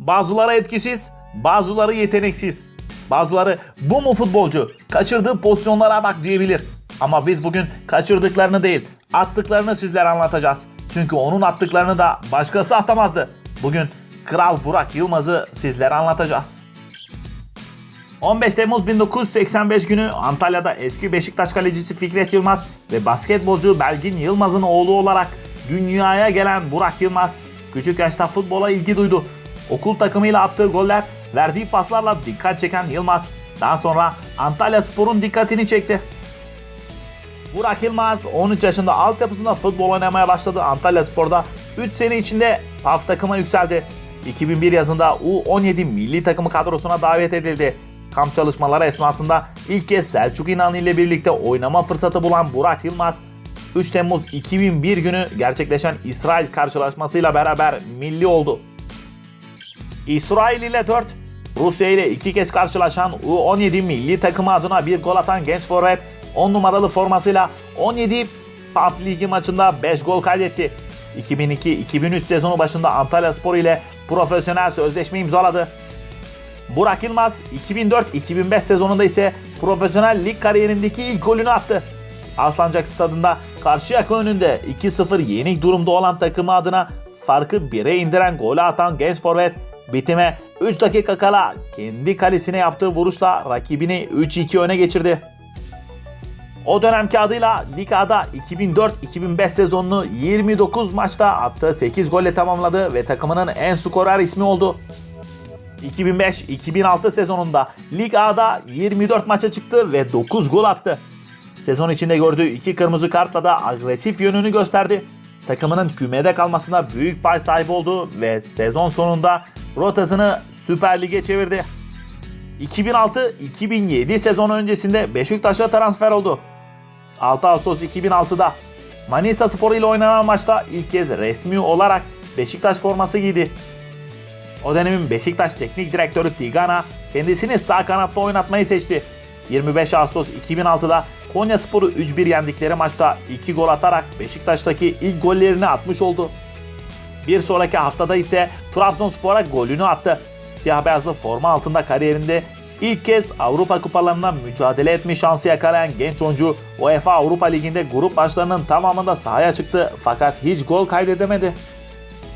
Bazıları etkisiz, bazıları yeteneksiz. Bazıları bu mu futbolcu? Kaçırdığı pozisyonlara bak diyebilir. Ama biz bugün kaçırdıklarını değil, attıklarını sizlere anlatacağız. Çünkü onun attıklarını da başkası atamazdı. Bugün Kral Burak Yılmaz'ı sizlere anlatacağız. 15 Temmuz 1985 günü Antalya'da eski Beşiktaş kalecisi Fikret Yılmaz ve basketbolcu Belgin Yılmaz'ın oğlu olarak dünyaya gelen Burak Yılmaz küçük yaşta futbola ilgi duydu. Okul takımıyla attığı goller, verdiği paslarla dikkat çeken Yılmaz daha sonra Antalya Spor'un dikkatini çekti. Burak Yılmaz 13 yaşında altyapısında futbol oynamaya başladı. Antalya Spor'da 3 sene içinde PAF takıma yükseldi. 2001 yazında U17 milli takımı kadrosuna davet edildi. Kamp çalışmaları esnasında ilk kez Selçuk İnan ile birlikte oynama fırsatı bulan Burak Yılmaz, 3 Temmuz 2001 günü gerçekleşen İsrail karşılaşmasıyla beraber milli oldu. İsrail ile 4, Rusya ile 2 kez karşılaşan U17 milli takımı adına bir gol atan genç forvet 10 numaralı formasıyla 17 PAF Ligi maçında 5 gol kaydetti. 2002-2003 sezonu başında Antalya Spor ile profesyonel sözleşme imzaladı. Burak Yılmaz 2004-2005 sezonunda ise profesyonel lig kariyerindeki ilk golünü attı. Alsancak stadında Karşıyaka önünde 2-0 yenik durumda olan takımı adına farkı 1'e indiren golü atan genç forvet bitime 3 dakika kala kendi kalesine yaptığı vuruşla rakibini 3-2 öne geçirdi. O dönemki adıyla Lig A'da 2004-2005 sezonunu 29 maçta attığı 8 golle tamamladı ve takımının en skorer ismi oldu. 2005-2006 sezonunda Lig A'da 24 maça çıktı ve 9 gol attı. Sezon içinde gördüğü iki kırmızı kartla da agresif yönünü gösterdi. Takımının kümede kalmasına büyük pay sahibi oldu ve sezon sonunda rotasını Süper Lig'e çevirdi. 2006-2007 sezon öncesinde Beşiktaş'a transfer oldu. 6 Ağustos 2006'da Manisa Spor ile oynanan maçta ilk kez resmi olarak Beşiktaş forması giydi. O dönemin Beşiktaş Teknik Direktörü Tigana kendisini sağ kanatta oynatmayı seçti. 25 Ağustos 2006'da Konya Spor'u 3-1 yendikleri maçta 2 gol atarak Beşiktaş'taki ilk gollerini atmış oldu. Bir sonraki haftada ise Trabzonspor'a golünü attı. Siyah beyazlı forma altında kariyerinde ilk kez Avrupa kupalarında mücadele etme şansı yakalayan genç oyuncu UEFA Avrupa Ligi'nde grup maçlarının tamamında sahaya çıktı fakat hiç gol kaydedemedi.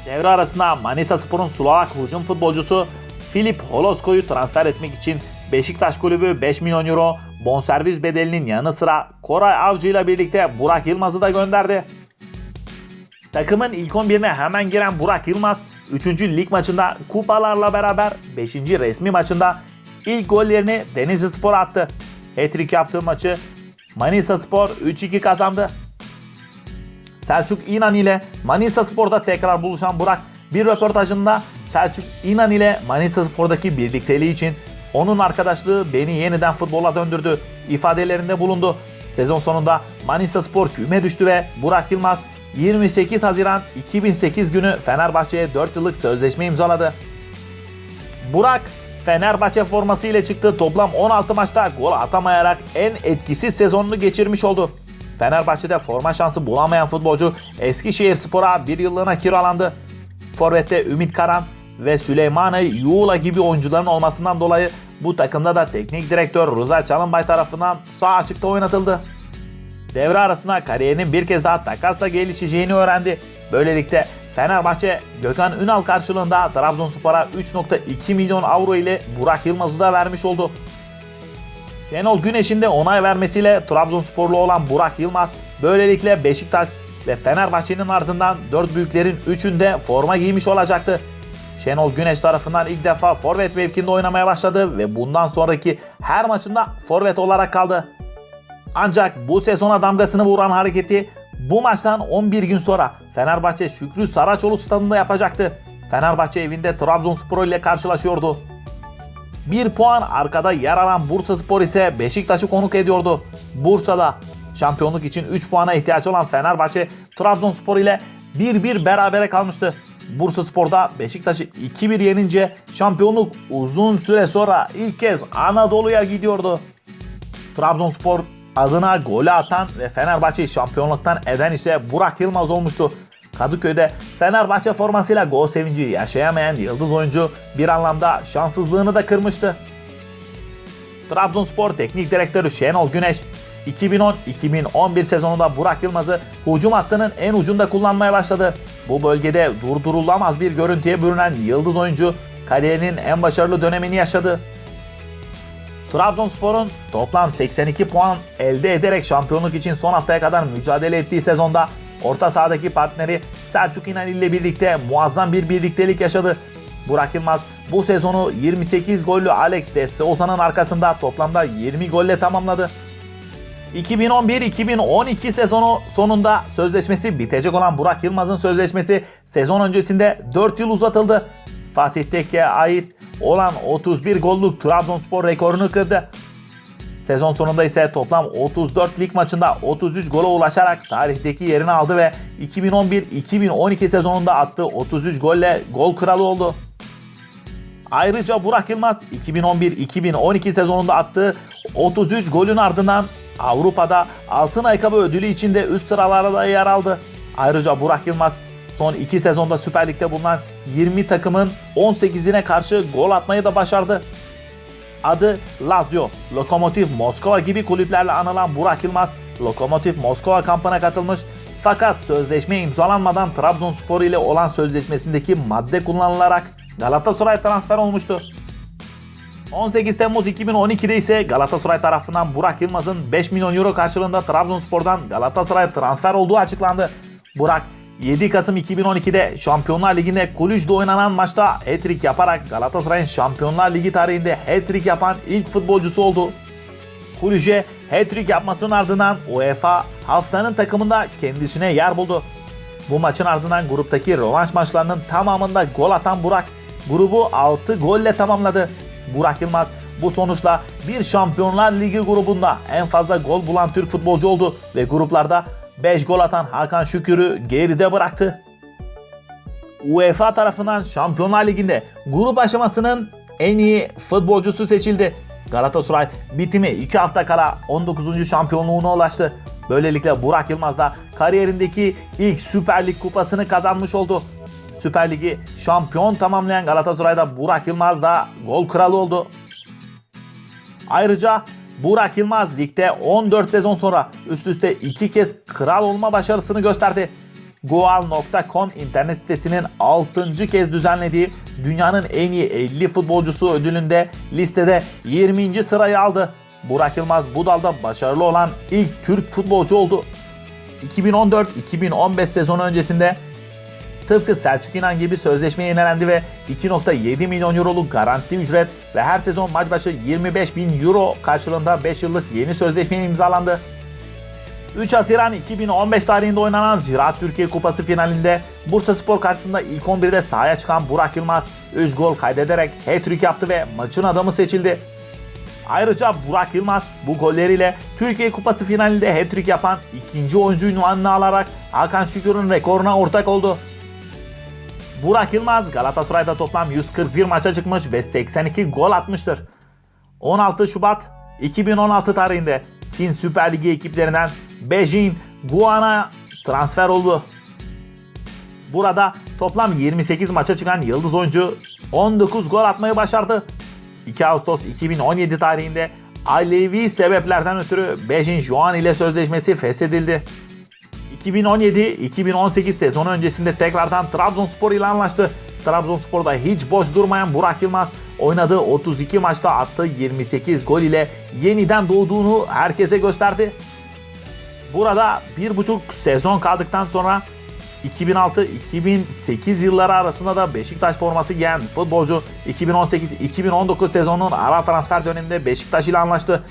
Devre arasında Manisa Spor'un Slovak hücum futbolcusu Filip Holosko'yu transfer etmek için Beşiktaş kulübü 5 milyon euro bonservis bedelinin yanı sıra Koray Avcı ile birlikte Burak Yılmaz'ı da gönderdi. Takımın ilk 11'ine hemen giren Burak Yılmaz 3. lig maçında kupalarla beraber 5. resmi maçında ilk gollerini Denizli Spor'a attı. Hat-trick yaptığı maçı Manisa Spor 3-2 kazandı. Selçuk İnan ile Manisa Spor'da tekrar buluşan Burak bir röportajında Selçuk İnan ile Manisa Spor'daki birlikteliği için onun arkadaşlığı beni yeniden futbola döndürdü ifadelerinde bulundu. Sezon sonunda Manisa Spor küme düştü ve Burak Yılmaz 28 Haziran 2008 günü Fenerbahçe'ye 4 yıllık sözleşme imzaladı. Burak Fenerbahçe forması ile çıktığı toplam 16 maçta gol atamayarak en etkisiz sezonunu geçirmiş oldu. Fenerbahçe'de forma şansı bulamayan futbolcu Eskişehir Spor'a bir yıllığına kiralandı. Forvet'te Ümit Karan ve Süleymanı Yuğla gibi oyuncuların olmasından dolayı bu takımda da teknik direktör Rıza Çalınbay tarafından sağ açıkta oynatıldı. Devre arasında kariyerinin bir kez daha takasla gelişeceğini öğrendi. Böylelikle Fenerbahçe Gökhan Ünal karşılığında Trabzonspor'a 3.2 milyon avro ile Burak Yılmaz'ı da vermiş oldu. Şenol Güneş'in de onay vermesiyle Trabzonsporlu olan Burak Yılmaz böylelikle Beşiktaş ve Fenerbahçe'nin ardından dört büyüklerin üçünde forma giymiş olacaktı. Şenol Güneş tarafından ilk defa forvet mevkinde oynamaya başladı ve bundan sonraki her maçında forvet olarak kaldı. Ancak bu sezona damgasını vuran hareketi bu maçtan 11 gün sonra Fenerbahçe Şükrü Saraçoğlu stadında yapacaktı. Fenerbahçe evinde Trabzonspor ile karşılaşıyordu. Bir puan arkada yer alan Bursa Spor ise Beşiktaş'ı konuk ediyordu. Bursa'da şampiyonluk için 3 puana ihtiyaç olan Fenerbahçe Trabzonspor ile 1-1 berabere kalmıştı. Bursa Spor'da Beşiktaş'ı 2-1 yenince şampiyonluk uzun süre sonra ilk kez Anadolu'ya gidiyordu. Trabzonspor adına golü atan ve Fenerbahçe'yi şampiyonluktan eden ise Burak Yılmaz olmuştu. Kadıköy'de Fenerbahçe formasıyla gol sevinci yaşayamayan yıldız oyuncu bir anlamda şanssızlığını da kırmıştı. Trabzonspor Teknik Direktörü Şenol Güneş 2010-2011 sezonunda Burak Yılmaz'ı hücum hattının en ucunda kullanmaya başladı. Bu bölgede durdurulamaz bir görüntüye bürünen yıldız oyuncu kariyerinin en başarılı dönemini yaşadı. Trabzonspor'un toplam 82 puan elde ederek şampiyonluk için son haftaya kadar mücadele ettiği sezonda orta sahadaki partneri Selçuk İnan ile birlikte muazzam bir birliktelik yaşadı. Burak Yılmaz bu sezonu 28 gollü Alex de Souza'nın arkasında toplamda 20 golle tamamladı. 2011-2012 sezonu sonunda sözleşmesi bitecek olan Burak Yılmaz'ın sözleşmesi sezon öncesinde 4 yıl uzatıldı. Fatih Tekke'ye ait olan 31 golluk Trabzonspor rekorunu kırdı. Sezon sonunda ise toplam 34 lig maçında 33 gola ulaşarak tarihteki yerini aldı ve 2011-2012 sezonunda attığı 33 golle gol kralı oldu. Ayrıca Burak Yılmaz 2011-2012 sezonunda attığı 33 golün ardından Avrupa'da Altın Ayakkabı ödülü için de üst sıralarda da yer aldı. Ayrıca Burak Yılmaz son 2 sezonda Süper Lig'de bulunan 20 takımın 18'ine karşı gol atmayı da başardı. Adı Lazio, Lokomotiv Moskova gibi kulüplerle anılan Burak Yılmaz, Lokomotiv Moskova kampına katılmış fakat sözleşme imzalanmadan Trabzonspor ile olan sözleşmesindeki madde kullanılarak Galatasaray transfer olmuştu. 18 Temmuz 2012'de ise Galatasaray tarafından Burak Yılmaz'ın 5 milyon euro karşılığında Trabzonspor'dan Galatasaray transfer olduğu açıklandı. Burak 7 Kasım 2012'de Şampiyonlar Ligi'nde Kulüc'de oynanan maçta hat-trick yaparak Galatasaray'ın Şampiyonlar Ligi tarihinde hat-trick yapan ilk futbolcusu oldu. Kulüc'e hat-trick yapmasının ardından UEFA haftanın takımında kendisine yer buldu. Bu maçın ardından gruptaki rövanş maçlarının tamamında gol atan Burak grubu 6 golle tamamladı. Burak Yılmaz bu sonuçla bir Şampiyonlar Ligi grubunda en fazla gol bulan Türk futbolcu oldu ve gruplarda 5 gol atan Hakan Şükür'ü geride bıraktı. UEFA tarafından Şampiyonlar Ligi'nde grup aşamasının en iyi futbolcusu seçildi. Galatasaray bitimi 2 hafta kala 19. şampiyonluğuna ulaştı. Böylelikle Burak Yılmaz da kariyerindeki ilk Süper Lig kupasını kazanmış oldu. Süper Ligi şampiyon tamamlayan Galatasaray'da Burak Yılmaz da gol kralı oldu. Ayrıca Burak Yılmaz ligde 14 sezon sonra üst üste iki kez kral olma başarısını gösterdi. Goal.com internet sitesinin 6. kez düzenlediği dünyanın en iyi 50 futbolcusu ödülünde listede 20. sırayı aldı. Burak Yılmaz bu dalda başarılı olan ilk Türk futbolcu oldu. 2014-2015 sezonu öncesinde Tıpkı Selçuk İnan gibi sözleşme yenilendi ve 2.7 milyon euroluk garanti ücret ve her sezon maç başı 25 bin euro karşılığında 5 yıllık yeni sözleşme imzalandı. 3 Haziran 2015 tarihinde oynanan Ziraat Türkiye Kupası finalinde Bursa Spor karşısında ilk 11'de sahaya çıkan Burak Yılmaz 3 gol kaydederek hat-trick yaptı ve maçın adamı seçildi. Ayrıca Burak Yılmaz bu golleriyle Türkiye Kupası finalinde hat-trick yapan ikinci oyuncu ünvanını alarak Hakan Şükür'ün rekoruna ortak oldu. Burak Yılmaz Galatasaray'da toplam 141 maça çıkmış ve 82 gol atmıştır. 16 Şubat 2016 tarihinde Çin Süper Ligi ekiplerinden Beijing Guan'a transfer oldu. Burada toplam 28 maça çıkan yıldız oyuncu 19 gol atmayı başardı. 2 Ağustos 2017 tarihinde ailevi sebeplerden ötürü Beijing Juan ile sözleşmesi feshedildi. 2017-2018 sezonu öncesinde tekrardan Trabzonspor ile anlaştı. Trabzonspor'da hiç boş durmayan Burak Yılmaz oynadığı 32 maçta attığı 28 gol ile yeniden doğduğunu herkese gösterdi. Burada bir buçuk sezon kaldıktan sonra 2006-2008 yılları arasında da Beşiktaş forması giyen futbolcu 2018-2019 sezonunun ara transfer döneminde Beşiktaş ile anlaştı.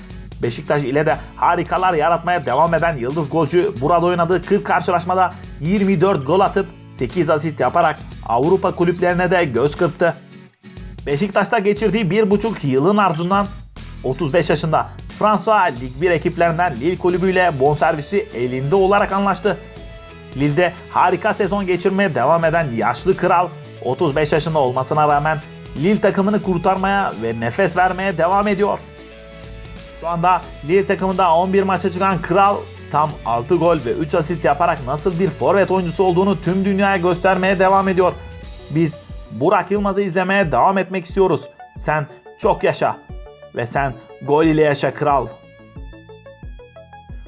Beşiktaş ile de harikalar yaratmaya devam eden yıldız golcü burada oynadığı 40 karşılaşmada 24 gol atıp 8 asist yaparak Avrupa kulüplerine de göz kırptı. Beşiktaş'ta geçirdiği bir buçuk yılın ardından 35 yaşında Fransa Lig 1 ekiplerinden Lille kulübüyle bonservisi elinde olarak anlaştı. Lille'de harika sezon geçirmeye devam eden yaşlı kral 35 yaşında olmasına rağmen Lille takımını kurtarmaya ve nefes vermeye devam ediyor. Şu anda Lille takımında 11 maça çıkan kral Tam 6 gol ve 3 asist yaparak nasıl bir forvet oyuncusu olduğunu tüm dünyaya göstermeye devam ediyor. Biz Burak Yılmaz'ı izlemeye devam etmek istiyoruz. Sen çok yaşa ve sen gol ile yaşa kral.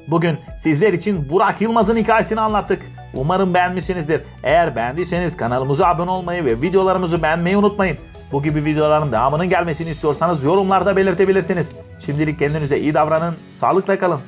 Bugün sizler için Burak Yılmaz'ın hikayesini anlattık. Umarım beğenmişsinizdir. Eğer beğendiyseniz kanalımıza abone olmayı ve videolarımızı beğenmeyi unutmayın. Bu gibi videoların devamının gelmesini istiyorsanız yorumlarda belirtebilirsiniz. Şimdilik kendinize iyi davranın, sağlıkla kalın.